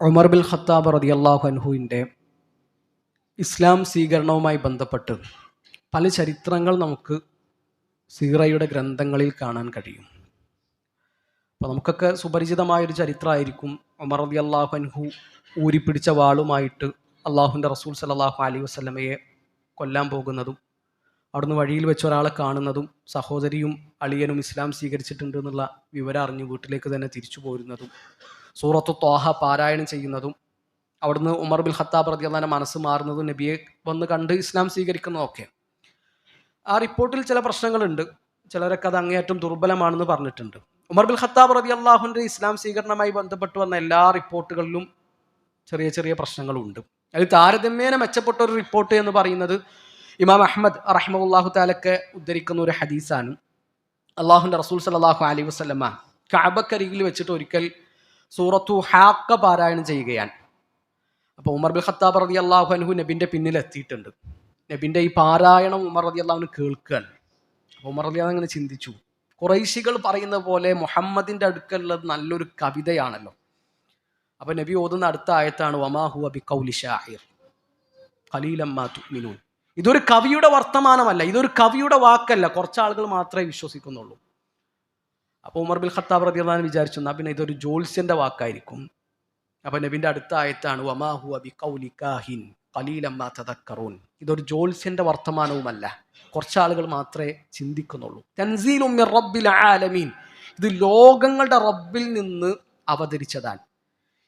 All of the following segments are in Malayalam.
ഉമർ ബിൽ ഖത്താബ് റതിയല്ലാഹു അൻഹുവിന്റെ ഇസ്ലാം സ്വീകരണവുമായി ബന്ധപ്പെട്ട് പല ചരിത്രങ്ങൾ നമുക്ക് സീറയുടെ ഗ്രന്ഥങ്ങളിൽ കാണാൻ കഴിയും. അപ്പോൾ നമുക്കൊക്കെ സുപരിചിതമായൊരു ചരിത്രമായിരിക്കും ഉമർ റതി അള്ളാഹു അൻഹു ഊരിപ്പിടിച്ച വാളുമായിട്ട് അള്ളാഹുവിന്റെ റസൂൽ സലാഹു അലൈഹി വസ്ലമയെ കൊല്ലാൻ പോകുന്നതും അവിടുന്ന് വഴിയിൽ വെച്ച് ഒരാളെ കാണുന്നതും സഹോദരിയും അളിയനും ഇസ്ലാം സ്വീകരിച്ചിട്ടുണ്ട് എന്നുള്ള വിവരം അറിഞ്ഞ് വീട്ടിലേക്ക് തന്നെ തിരിച്ചു പോരുന്നതും സൂറത്തു ത്വാഹ പാരായണം ചെയ്യുന്നതും അവിടുന്ന് ഉമർ ബിൻ ഖത്താബ് റതി അള്ളാന്റെ മനസ്സ് മാറുന്നതും നബിയെ വന്ന് കണ്ട് ഇസ്ലാം സ്വീകരിക്കുന്നതൊക്കെ. ആ റിപ്പോർട്ടിൽ ചില പ്രശ്നങ്ങളുണ്ട്. ചിലരൊക്കെ അത് അങ്ങേയറ്റം ദുർബലമാണെന്ന് പറഞ്ഞിട്ടുണ്ട്. ഉമർ ബിൻ ഖത്താബ് റതി അള്ളാഹുന്റെ ഇസ്ലാം സ്വീകരണവുമായി ബന്ധപ്പെട്ട് വന്ന എല്ലാ റിപ്പോർട്ടുകളിലും ചെറിയ ചെറിയ പ്രശ്നങ്ങളുണ്ട്. അതിൽ താരതമ്യേന മെച്ചപ്പെട്ട ഒരു റിപ്പോർട്ട് എന്ന് പറയുന്നത് ഇമാം അഹമ്മദ് റഹ്മുല്ലാഹു താലൊക്കെ ഉദ്ധരിക്കുന്ന ഒരു ഹദീസാണ്. അള്ളാഹുന്റെ റസൂൽ സലാഹു അലി വസ്ലമ കാബക്കരികിൽ വെച്ചിട്ട് ഒരിക്കൽ സൂറത്തു ഹാക്ക പാരായണം ചെയ്യുകയാണ്. അപ്പോൾ ഉമർ ബിൽ ഖത്താബ് റതി അള്ളാഹു അൻഹു നബിന്റെ പിന്നിൽ എത്തിയിട്ടുണ്ട് നബിന്റെ ഈ പാരായണം ഉമർ റതി അള്ളാഹുവിന് കേൾക്കുകയാണ്. അപ്പോൾ ഉമർ റതി അങ്ങനെ ചിന്തിച്ചു. കുറൈശികൾ പറയുന്ന പോലെ മുഹമ്മദിന്റെ അടുക്കലുള്ളത് നല്ലൊരു കവിതയാണല്ലോ. അപ്പോൾ നബി ഓതുന്ന അടുത്ത ആയത്താണ് വമാഹു അബി കൗലി ഷാഹിർ ഖലീലമ്മാ ഇതൊരു കവിയുടെ വർത്തമാനമല്ല ഇതൊരു കവിയുടെ വാക്കല്ല. കുറച്ച് ആളുകൾ മാത്രമേ വിശ്വസിക്കുന്നുള്ളൂ. അപ്പോൾ ഉമർ ബിൽ ഖത്താബ് റതിയാൻ വിചാരിച്ചു എന്നാൽ പിന്നെ ഇതൊരു ജോത്സ്യന്റെ വാക്കായിരിക്കും. അപ്പോൾ നബിന്റെ അടുത്ത ആയത്താണ് വമാഹു അബി കൗലി കാഹിൻ കലീലമ്മ തദക്കറൂൻ. ഇതൊരു ജോത്സ്യന്റെ വർത്തമാനവുമല്ല. കുറച്ച് ആളുകൾ മാത്രമേ ചിന്തിക്കുന്നുള്ളൂ. തൻസീലും റബ്ബിൽ ആലമീൻ. ഇത് ലോകങ്ങളുടെ റബ്ബിൽ നിന്ന് അവതരിച്ചതാണ്.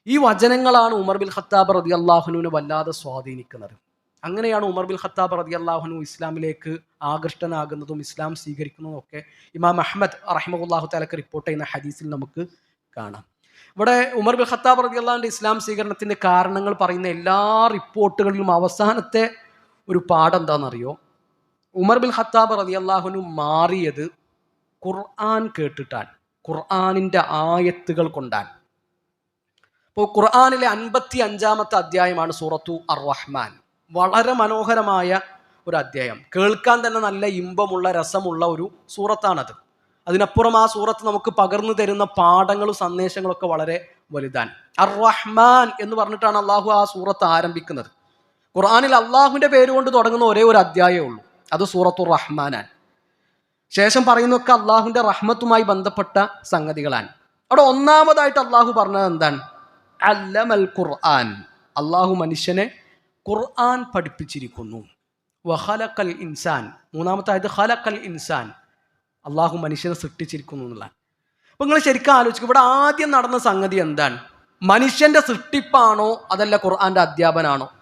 ഈ വചനങ്ങളാണ് ഉമർ ബിൽ ഖത്താബ് റതി അള്ളാഹുനുവിനെ വല്ലാതെ സ്വാധീനിക്കുന്നത്. അങ്ങനെയാണ് ഉമർ ബിൻ ഖത്താബ് റതി അള്ളാഹുനു ഇസ്ലാമിലേക്ക് ആകൃഷ്ടനാകുന്നതും ഇസ്ലാം സ്വീകരിക്കുന്നതും ഒക്കെ ഇമാം അഹമ്മദ് റഹിമുല്ലാഹു താലക്ക് റിപ്പോർട്ട് ചെയ്യുന്ന ഹദീസിൽ നമുക്ക് കാണാം. ഇവിടെ ഉമർ ബിൻ ഖത്താബ് റതി അള്ളാഹുന്റെ ഇസ്ലാം സ്വീകരണത്തിന്റെ കാരണങ്ങൾ പറയുന്ന എല്ലാ റിപ്പോർട്ടുകളിലും അവസാനത്തെ ഒരു പാഠം എന്താണെന്നറിയോ? ഉമർ ബിൻ ഖത്താബ് റതി അള്ളാഹുനു മാറിയത് ഖുർആൻ കേട്ടിട്ടാണ്. ഖുർആാനിന്റെ ആയത്തുകൾ കൊണ്ടാണ്. ഇപ്പോൾ ഖുർആാനിലെ അൻപത്തി അഞ്ചാമത്തെ അധ്യായമാണ് സൂറത്തു അർ റഹ്മാൻ. വളരെ മനോഹരമായ ഒരു അധ്യായം. കേൾക്കാൻ തന്നെ നല്ല ഇമ്പമുള്ള രസമുള്ള ഒരു സൂറത്താണത്. അതിനപ്പുറം ആ സൂറത്ത് നമുക്ക് പകർന്നു തരുന്ന പാഠങ്ങളും സന്ദേശങ്ങളൊക്കെ വളരെ വലുതാണ്. അർ റഹ്മാൻ എന്ന് പറഞ്ഞിട്ടാണ് അള്ളാഹു ആ സൂറത്ത് ആരംഭിക്കുന്നത്. ഖുർആാനിൽ അള്ളാഹുവിന്റെ പേരുകൊണ്ട് തുടങ്ങുന്ന ഒരേ ഒരു അധ്യായമേ ഉള്ളൂ. അത് സൂറത്തു റഹ്മാനാൻ ശേഷം പറയുന്നൊക്കെ അള്ളാഹുവിന്റെ റഹ്മത്തുമായി ബന്ധപ്പെട്ട സംഗതികളാണ്. അവിടെ ഒന്നാമതായിട്ട് അള്ളാഹു പറഞ്ഞത് എന്താണ്? അല്ലമൽ ഖുർആൻ. അള്ളാഹു മനുഷ്യനെ ഖുർആൻ പഠിപ്പിച്ചിരിക്കുന്നു. വഹലക്കൽ ഇൻസാൻ. മൂന്നാമത്തെ ആയത് ഹലക്കൽ ഇൻസാൻ. അള്ളാഹു മനുഷ്യനെ സൃഷ്ടിച്ചിരിക്കുന്നു എന്നുള്ള അപ്പൊ നിങ്ങൾ ശരിക്കും ആലോചിക്കും ഇവിടെ ആദ്യം നടന്ന സംഗതി എന്താണ്? മനുഷ്യന്റെ സൃഷ്ടിപ്പാണോ അതല്ല ഖുർആന്റെ അധ്യാപനാണോ?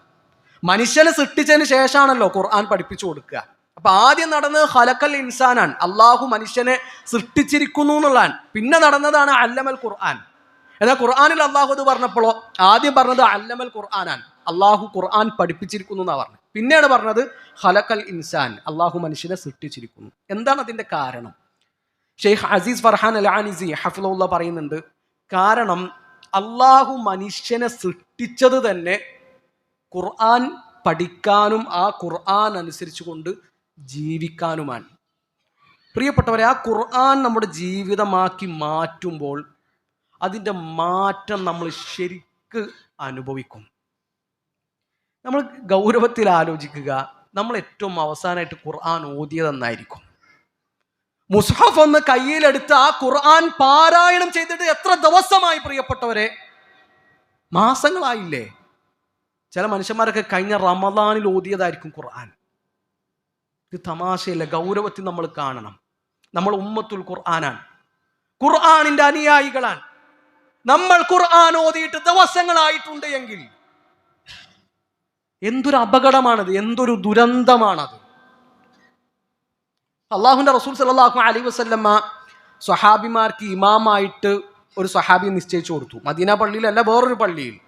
മനുഷ്യനെ സൃഷ്ടിച്ചതിന് ശേഷമാണല്ലോ ഖുർആൻ പഠിപ്പിച്ചു കൊടുക്കുക. അപ്പൊ ആദ്യം നടന്നത് ഹലക്കൽ ഇൻസാനാണ്. അള്ളാഹു മനുഷ്യനെ സൃഷ്ടിച്ചിരിക്കുന്നു എന്നുള്ളതാണ്. പിന്നെ നടന്നതാണ് അല്ലമൽ ഖുർആൻ. എന്നാൽ ഖുർആാനിൽ അള്ളാഹു അത് പറഞ്ഞപ്പോഴോ ആദ്യം പറഞ്ഞത് അല്ലമൽ ഖുർആനാണ്. അള്ളാഹു ഖുർആൻ പഠിപ്പിച്ചിരിക്കുന്നു എന്നാണ് പറഞ്ഞത്. പിന്നെയാണ് പറഞ്ഞത് ഹലക്കൽ ഇൻസാൻ. അള്ളാഹു മനുഷ്യനെ സൃഷ്ടിച്ചിരിക്കുന്നു. എന്താണ് അതിന്റെ കാരണം? ഷെയ്ഖ് അസീസ് ഫർഹാൻ അൽ ആനിസി ഹഫ്ലുള്ള പറയുന്നുണ്ട് കാരണം അള്ളാഹു മനുഷ്യനെ സൃഷ്ടിച്ചത് തന്നെ ഖുർആൻ പഠിക്കാനും ആ ഖുർആൻ അനുസരിച്ചുകൊണ്ട് ജീവിക്കാനുമാണ്. പ്രിയപ്പെട്ടവരെ ആ ഖുർആൻ നമ്മുടെ ജീവിതമാക്കി മാറ്റുമ്പോൾ അതിന്റെ മാറ്റം നമ്മൾ ശരിക്ക് അനുഭവിക്കും. നമ്മൾ ഗൗരവത്തിൽ ആലോചിക്കുക നമ്മൾ ഏറ്റവും അവസാനമായിട്ട് ഖുർആൻ ഓതിയതെന്നായിരിക്കും. മുസ്ഹഫ് ഒന്ന് കയ്യിലെടുത്ത് ആ ഖുർആൻ പാരായണം ചെയ്തിട്ട് എത്ര ദിവസമായി പ്രിയപ്പെട്ടവരെ? മാസങ്ങളായില്ലേ? ചില മനുഷ്യന്മാരൊക്കെ കഴിഞ്ഞ റമദാനിൽ ഓതിയതായിരിക്കും ഖുർആൻ. ഇത് തമാശയല്ല ഗൗരവത്തിൽ നമ്മൾ കാണണം. നമ്മൾ ഉമ്മത്തുൽ ഖുർആനാണ്. ഖുർആാനിന്റെ അനുയായികളാണ്. നമ്മൾ ഖുർആൻ ഓതിയിട്ട് ദിവസങ്ങളായിട്ടുണ്ട് എങ്കിൽ എന്തൊരു അപകടമാണത്? എന്തൊരു ദുരന്തമാണത്? അള്ളാഹുന്റെ റസൂൽ സലാഹു അലൈ വസ്ല്ലമ്മ സ്വഹാബിമാർക്ക് ഇമാമായിട്ട് ഒരു സ്വഹാബി നിശ്ചയിച്ചു കൊടുത്തു. മദീന പള്ളിയിലല്ല വേറൊരു പള്ളിയിൽ.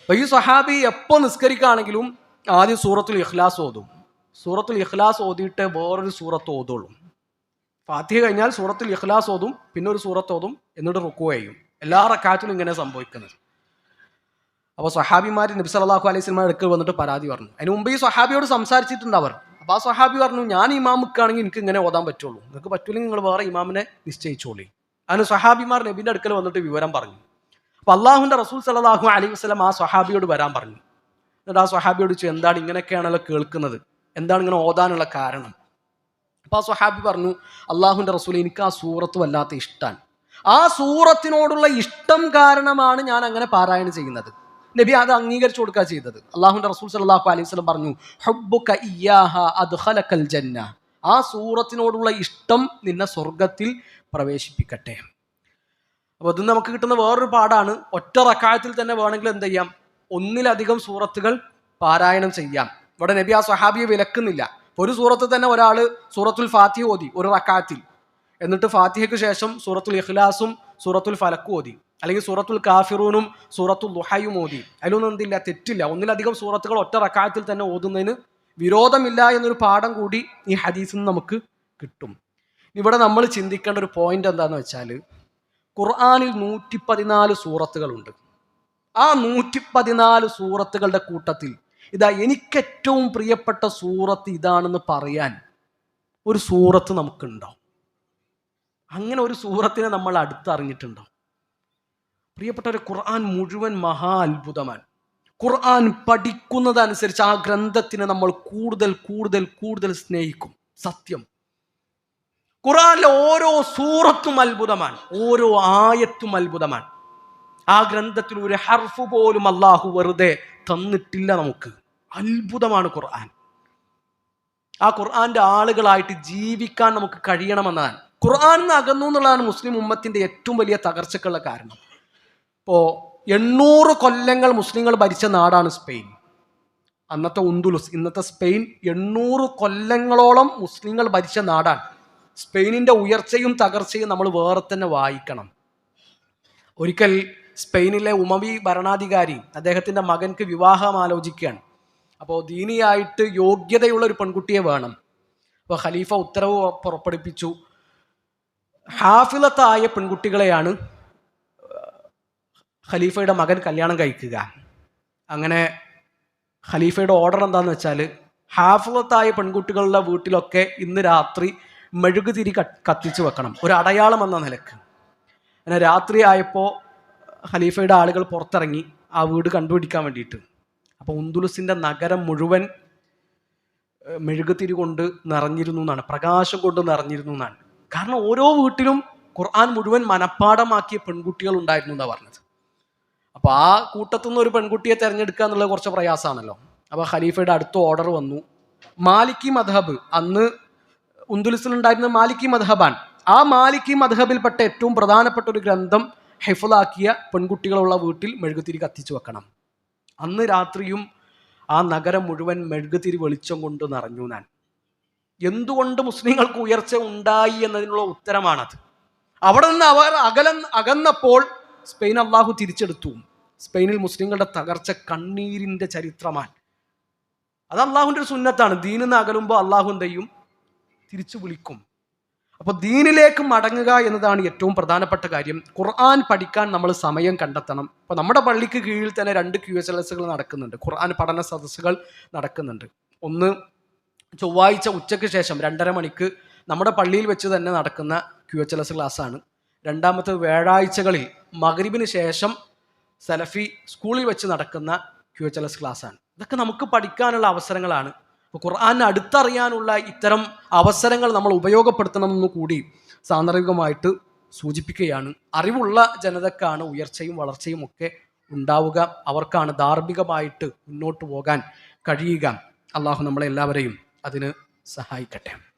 അപ്പൊ ഈ സ്വഹാബി എപ്പോ നിസ്കരിക്കുകയാണെങ്കിലും ആദ്യം സൂറത്തുൽ ഇഖ്ലാസ് ഓതും. സൂറത്തുൽ ഇഖ്ലാസ് ഓതിയിട്ട് വേറൊരു സൂറത്ത് ഓതുള്ളൂ. ഫാത്തിഹ കഴിഞ്ഞാൽ സൂറത്തുൽ ഇഖ്ലാസ് ഓതും പിന്നെ ഒരു സൂറത്ത് ഓതും എന്നിട്ട് റുക്കു ചെയ്യും. എല്ലാ റക്കാറ്റിലും ഇങ്ങനെ സംഭവിക്കുന്നത്. അപ്പോൾ സഹാബിമാർ നബി സല്ലാഹു അലൈഹി സ്വലമ അടുക്കൽ വന്നിട്ട് പരാതി പറഞ്ഞു. അതിന് മുമ്പ് ഈ സ്വഹാബിയോട് സംസാരിച്ചിട്ടുണ്ട് അവർ. അപ്പോൾ ആ സ്വഹാബി പറഞ്ഞു ഞാൻ ഇമാമുക്കാണെങ്കിൽ എനിക്ക് ഇങ്ങനെ ഓതാൻ പറ്റുള്ളൂ. നിങ്ങൾക്ക് പറ്റൂലെങ്കിൽ നിങ്ങൾ വേറെ ഇമാമിനെ നിശ്ചയിച്ചോളി. അതിന് സ്വഹാബിമാർ നബിന്റെ അടുക്കൽ വന്നിട്ട് വിവരം പറഞ്ഞു. അപ്പോൾ അള്ളാഹുന്റെ റസൂൽ സലാഹു അലൈഹി വസ്ലം ആ സ്വഹാബിയോട് വരാൻ പറഞ്ഞു. എന്നിട്ട് ആ സ്വഹാബിയോട് ചോദിച്ചു എന്താണ് ഇങ്ങനെയൊക്കെയാണല്ലോ കേൾക്കുന്നത്? എന്താണ് ഇങ്ങനെ ഓതാനുള്ള കാരണം? അപ്പോൾ ആ സ്വഹാബി പറഞ്ഞു അള്ളാഹുന്റെ റസൂൽ എനിക്ക് ആ സൂറത്ത് വല്ലാത്ത ഇഷ്ടമാണ് ആ സൂറത്തിനോടുള്ള ഇഷ്ടം കാരണമാണ് ഞാൻ അങ്ങനെ പാരായണം ചെയ്യുന്നത്. നബി അത് അംഗീകരിച്ചു കൊടുക്കുക ചെയ്തത്. അള്ളാഹുന്റെ റസൂൽ സലാഹു അലൈഹി വസ്ലം പറഞ്ഞു ജന്ന. ആ സൂറത്തിനോടുള്ള ഇഷ്ടം നിന്നെ സ്വർഗത്തിൽ പ്രവേശിപ്പിക്കട്ടെ. അപ്പോൾ ഇത് നമുക്ക് കിട്ടുന്ന വേറൊരു പാടാണ് ഒറ്റ റക്കായത്തിൽ തന്നെ വേണമെങ്കിൽ എന്ത് ചെയ്യാം? ഒന്നിലധികം സൂറത്തുകൾ പാരായണം ചെയ്യാം. ഇവിടെ നബി ആ സ്വഹാബിയെ വിലക്കുന്നില്ല. ഒരു സൂറത്ത് തന്നെ ഒരാൾ സൂറത്തുൽ ഫാത്തി ഓതി ഒരു റക്കാത്തിൽ എന്നിട്ട് ഫാത്തിഹയ്ക്ക് ശേഷം സൂറത്തുൽ ഇഖ്ലാസും സൂറത്തുൽ ഫലക്കും ഓതി. അല്ലെങ്കിൽ സൂറത്തുൽ കാഫിറൂനും സൂറത്തുൽ ലുഹയും ഓതി. അതിലൊന്നും എന്തില്ല തെറ്റില്ല. ഒന്നിലധികം സൂറത്തുകൾ ഒറ്റ റക്കായത്തിൽ തന്നെ ഓതുന്നതിന് വിരോധമില്ല എന്നൊരു പാഠം കൂടി ഈ ഹദീസിൽ നിന്ന് നമുക്ക് കിട്ടും. ഇവിടെ നമ്മൾ ചിന്തിക്കേണ്ട ഒരു പോയിന്റ് എന്താണെന്ന് വെച്ചാൽ ഖുർആാനിൽ നൂറ്റി പതിനാല് സൂറത്തുകളുണ്ട്. ആ നൂറ്റി പതിനാല് സൂറത്തുകളുടെ കൂട്ടത്തിൽ ഇതാ എനിക്കേറ്റവും പ്രിയപ്പെട്ട സൂറത്ത് ഇതാണെന്ന് പറയാൻ ഒരു സൂറത്ത് നമുക്കുണ്ടോ? അങ്ങനെ ഒരു സൂറത്തിനെ നമ്മൾ അടുത്തറിഞ്ഞിട്ടുണ്ടോ? പ്രിയപ്പെട്ട ഒരു ഖുർആൻ മുഴുവൻ മഹാ അത്ഭുതമാണ്. ഖുർആൻ പഠിക്കുന്നതനുസരിച്ച് ആ ഗ്രന്ഥത്തിനെ നമ്മൾ കൂടുതൽ കൂടുതൽ കൂടുതൽ സ്നേഹിക്കും. സത്യം. ഖുർആനിലെ ഓരോ സൂറത്തും അത്ഭുതമാണ്. ഓരോ ആയത്തും അത്ഭുതമാണ്. ആ ഗ്രന്ഥത്തിൽ ഒരു ഹർഫ് പോലും അള്ളാഹു വെറുതെ തന്നിട്ടില്ല നമുക്ക്. അത്ഭുതമാണ് ഖുർആൻ. ആ ഖുർആന്റെ ആളുകളായിട്ട് ജീവിക്കാൻ നമുക്ക് കഴിയണമെന്നതാണ്. ഖുർആൻ അകന്നു എന്നുള്ളതാണ് മുസ്ലിം ഉമ്മത്തിന്റെ ഏറ്റവും വലിയ തകർച്ചക്കുള്ള കാരണം. ഇപ്പോ എണ്ണൂറ് കൊല്ലങ്ങൾ മുസ്ലിങ്ങൾ ഭരിച്ച നാടാണ് സ്പെയിൻ. അന്നത്തെ ഉന്തുലുസ് ഇന്നത്തെ സ്പെയിൻ എണ്ണൂറ് കൊല്ലങ്ങളോളം മുസ്ലിങ്ങൾ ഭരിച്ച നാടാണ്. സ്പെയിനിന്റെ ഉയർച്ചയും തകർച്ചയും നമ്മൾ വേറെ തന്നെ വായിക്കണം. ഒരിക്കൽ സ്പെയിനിലെ ഉമവി ഭരണാധികാരി അദ്ദേഹത്തിന്റെ മകൻക്ക് വിവാഹം ആലോചിക്കുകയാണ്. അപ്പോൾ ദീനിയായിട്ട് യോഗ്യതയുള്ള ഒരു പെൺകുട്ടിയെ വേണം. അപ്പോൾ ഖലീഫ ഉത്തരവ് പുറപ്പെടുപ്പിച്ചു ഹാഫിലത്തായ പെൺകുട്ടികളെയാണ് ഖലീഫയുടെ മകൻ കല്യാണം കഴിക്കുക. അങ്ങനെ ഖലീഫയുടെ ഓർഡർ എന്താണെന്ന് വെച്ചാൽ ഹാഫിലത്തായ പെൺകുട്ടികളുടെ വീട്ടിലൊക്കെ ഇന്ന് രാത്രി മെഴുകുതിരി കത്തിച്ചു വെക്കണം. ഒരു അടയാളം എന്ന നിലയ്ക്ക്. അങ്ങനെ രാത്രി ആയപ്പോൾ ഖലീഫയുടെ ആളുകൾ പുറത്തിറങ്ങി ആ വീട് കണ്ടുപിടിക്കാൻ വേണ്ടിയിട്ട്. അപ്പോൾ ഉന്തുലുസിന്റെ നഗരം മുഴുവൻ മെഴുകുതിരി കൊണ്ട് നിറഞ്ഞിരുന്നു എന്നാണ് പ്രകാശം കൊണ്ട് നിറഞ്ഞിരുന്നു എന്നാണ്. കാരണം ഓരോ വീട്ടിലും ഖുർആൻ മുഴുവൻ മനഃപ്പാടമാക്കിയ പെൺകുട്ടികൾ ഉണ്ടായിരുന്നു എന്നാണ് പറഞ്ഞത്. അപ്പോൾ ആ കൂട്ടത്തു നിന്ന് ഒരു പെൺകുട്ടിയെ തിരഞ്ഞെടുക്കുക എന്നുള്ളത് കുറച്ച് പ്രയാസമാണല്ലോ. അപ്പോൾ ഖലീഫയുടെ അടുത്ത ഓർഡർ വന്നു. മാലിക്കി മധബ് അന്ന് ഉന്ദുലിസിൽ ഉണ്ടായിരുന്ന മാലിക്കി മധബാൻ ആ മാലിക്കി മധബിൽപ്പെട്ട ഏറ്റവും പ്രധാനപ്പെട്ട ഒരു ഗ്രന്ഥം ഹെഫുലാക്കിയ പെൺകുട്ടികളുള്ള വീട്ടിൽ മെഴുകുതിരി കത്തിച്ചു വെക്കണം. അന്ന് രാത്രിയും ആ നഗരം മുഴുവൻ മെഴുകുതിരി വെളിച്ചം കൊണ്ട് നിറഞ്ഞു ഞാൻ എന്തുകൊണ്ട് മുസ്ലിങ്ങൾക്ക് ഉയർച്ച ഉണ്ടായി എന്നതിനുള്ള ഉത്തരമാണത്. അവിടെ നിന്ന് അവർ അകല അകന്നപ്പോൾ സ്പെയിൻ അള്ളാഹു തിരിച്ചെടുത്തു. സ്പെയിനിൽ മുസ്ലിങ്ങളുടെ തകർച്ച കണ്ണീരിന്റെ ചരിത്രമാണ്. അത് അള്ളാഹുവിന്റെ ഒരു സുന്നത്താണ്. ദീനിൽ നിന്ന് അകലുമ്പോൾ അള്ളാഹു എന്തെയും തിരിച്ചു വിളിക്കും. അപ്പോൾ ദീനിലേക്ക് മടങ്ങുക എന്നതാണ് ഏറ്റവും പ്രധാനപ്പെട്ട കാര്യം. ഖുർആൻ പഠിക്കാൻ നമ്മൾ സമയം കണ്ടെത്തണം. അപ്പോൾ നമ്മുടെ പള്ളിക്ക് കീഴിൽ തന്നെ രണ്ട് ക്യു എസ് എൽ എസുകൾ നടക്കുന്നുണ്ട്. ഖുർആൻ പഠന സദസ്സുകൾ നടക്കുന്നുണ്ട്. ഒന്ന് ചൊവ്വാഴ്ച ഉച്ചയ്ക്ക് ശേഷം രണ്ടര മണിക്ക് നമ്മുടെ പള്ളിയിൽ വെച്ച് തന്നെ നടക്കുന്ന ക്യു എച്ച് എൽ എസ് ക്ലാസ്സാണ്. രണ്ടാമത്തെ വ്യാഴാഴ്ചകളിൽ മകരിബിന് ശേഷം സലഫി സ്കൂളിൽ വെച്ച് നടക്കുന്ന ക്യു എച്ച് എൽ എസ് ക്ലാസ്സാണ്. ഇതൊക്കെ നമുക്ക് പഠിക്കാനുള്ള അവസരങ്ങളാണ്. അപ്പോൾ ഖുർആൻ അടുത്തറിയാനുള്ള ഇത്തരം അവസരങ്ങൾ നമ്മൾ ഉപയോഗപ്പെടുത്തണമെന്ന് കൂടി സാന്ദർഭികമായിട്ട് സൂചിപ്പിക്കുകയാണ്. അറിവുള്ള ജനതക്കാണ് ഉയർച്ചയും വളർച്ചയും ഒക്കെ ഉണ്ടാവുക. അവർക്കാണ് ധാർമ്മികമായിട്ട് മുന്നോട്ട് പോകാൻ കഴിയുക. അള്ളാഹു നമ്മളെ എല്ലാവരെയും അതിന് സഹായിക്കട്ടെ.